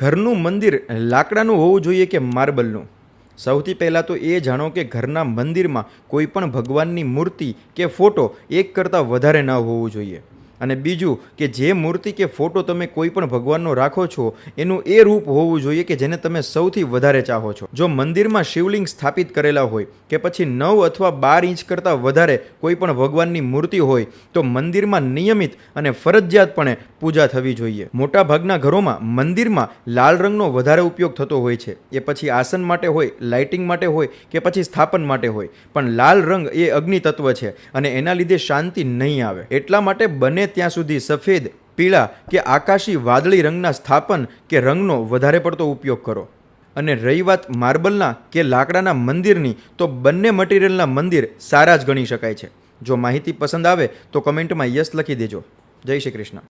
ઘરનું મંદિર લાકડાનું હોવું જોઈએ કે માર્બલનું? સૌથી પહેલાં તો એ જાણો કે ઘરના મંદિરમાં કોઈ પણ ભગવાનની મૂર્તિ કે ફોટો એક કરતાં વધારે ન હોવું જોઈએ. અને બીજું કે જે મૂર્તિ કે ફોટો તમે કોઈ પણ ભગવાનનો રાખો છો, એનું એ રૂપ હોવું જોઈએ કે જેને તમે સૌથી વધારે ચાહો છો. જો મંદિરમાં શિવલિંગ સ્થાપિત કરેલા હોય કે પછી નવ અથવા બાર ઇંચ કરતાં વધારે કોઈ પણ ભગવાનની મૂર્તિ હોય, તો મંદિરમાં નિયમિત અને ફરજિયાતપણે પૂજા થવી જોઈએ. મોટાભાગના ઘરોમાં મંદિરમાં લાલ રંગનો વધારે ઉપયોગ થતો હોય છે. એ પછી આસન માટે હોય, લાઇટિંગ માટે હોય કે પછી સ્થાપન માટે હોય. પણ લાલ રંગ એ અગ્નિ તત્વ છે અને એના લીધે શાંતિ નહીં આવે. એટલા માટે બને ત્યાં સુધી સફેદ, પીળા કે આકાશી વાદળી રંગના સ્થાપન કે રંગનો વધારે પડતો ઉપયોગ કરો. અને રહી વાત માર્બલના કે લાકડાના મંદિરની, તો બંને મટીરિયલના મંદિર સારા જ ગણી શકાય છે. જો માહિતી પસંદ આવે, તો કમેન્ટમાં યસ લખી દેજો. જય શ્રી કૃષ્ણ.